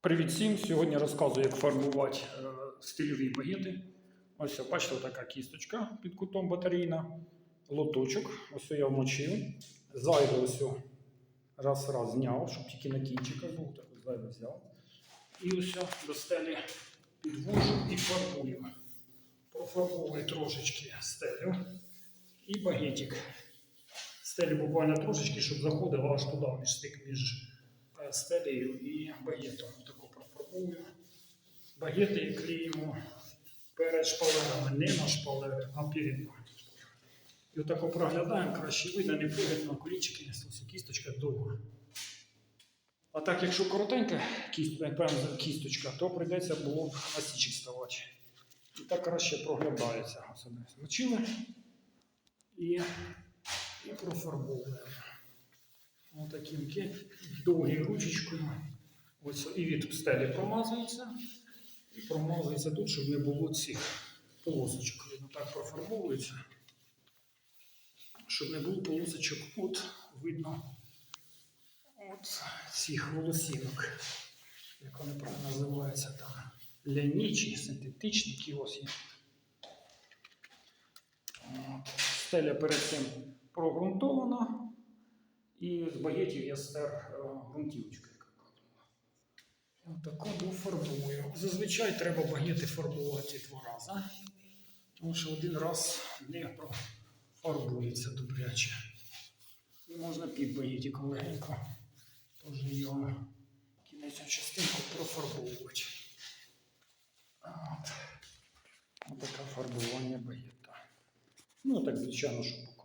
Привіт всім! Сьогодні розказую, як фарбувати е, стильові багети. Ось бачите, така кісточка під кутом батарейна, лоточок. Ось я вмочив. Зайве ось раз раз зняв, щоб тільки на кінчиках був, так зайве взяв. І ось до стелі підвожу і фарбую. Профарбовую трошечки стелю і багетик. Стелю буквально трошечки, щоб заходив аж туди між стик між стелею і багетом. Таку профарбую. Багети клеїмо перед шпалерами, не на шпалери, а перед ними. І отако проглядаємо, краще видно, не на колічки, кісточка довга. А так, якщо коротенька кіст, кісточка, то прийдеться було б на ставати. І так краще проглядається. Змочили і, і профарбовуємо. Отаким довгою ручечкою. Ось і від стелі промазується, і промазується тут, щоб не було цих полосочок. Видно, так профарбовується, щоб не було полосочок. От видно от цих волосінок, як вони правильно називаються там. Ляні чи синтетичні кіоси. Стеля перед цим прогрунтована. І з багетів я стер е, ґрунтівочкою. Отако дофарбую. Зазвичай треба багети фарбувати два рази, тому що один раз не профарбується добряче. І можна під багетиком легенько теж його кінечну частинку профарбовувати. От. Отаке фарбування багета. Ну, так, звичайно, щоб